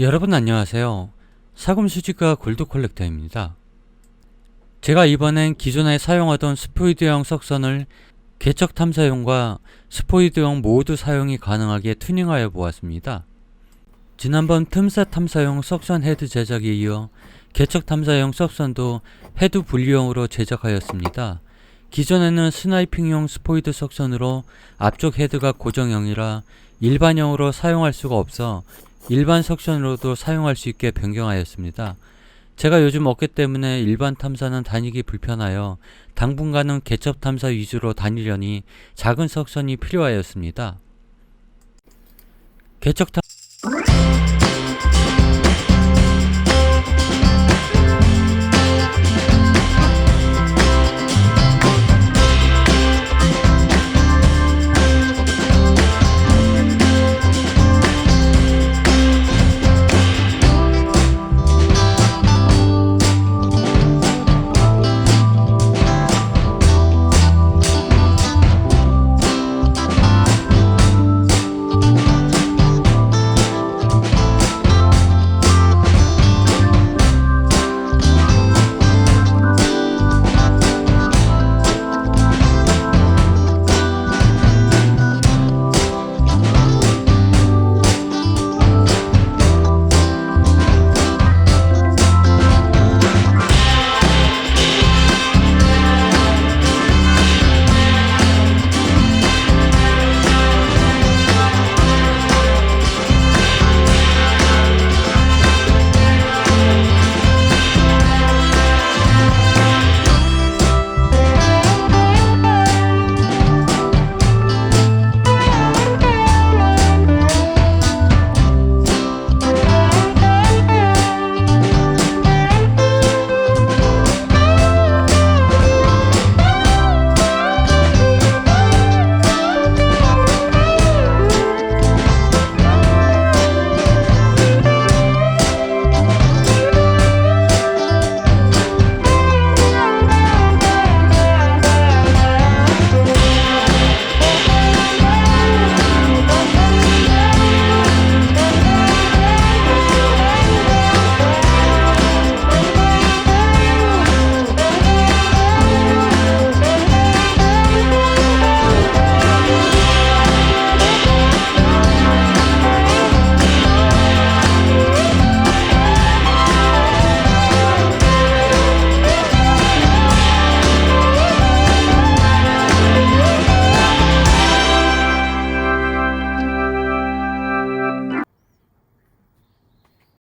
여러분 안녕하세요. 사금수집가 골드 콜렉터입니다. 제가 이번엔 기존에 사용하던 스포이드형 석선을 개척 탐사용과 스포이드형 모두 사용이 가능하게 튜닝하여 보았습니다. 지난번 틈새 탐사용 석선 헤드 제작에 이어 개척 탐사용 석선도 헤드 분리형으로 제작하였습니다. 기존에는 스나이핑용 스포이드 석선으로 앞쪽 헤드가 고정형이라 일반형으로 사용할 수가 없어 일반 석션으로도 사용할 수 있게 변경하였습니다. 제가 요즘 어깨 때문에 일반 탐사는 다니기 불편하여 당분간은 개척 탐사 위주로 다니려니 작은 석선이 필요하였습니다. 개척 탐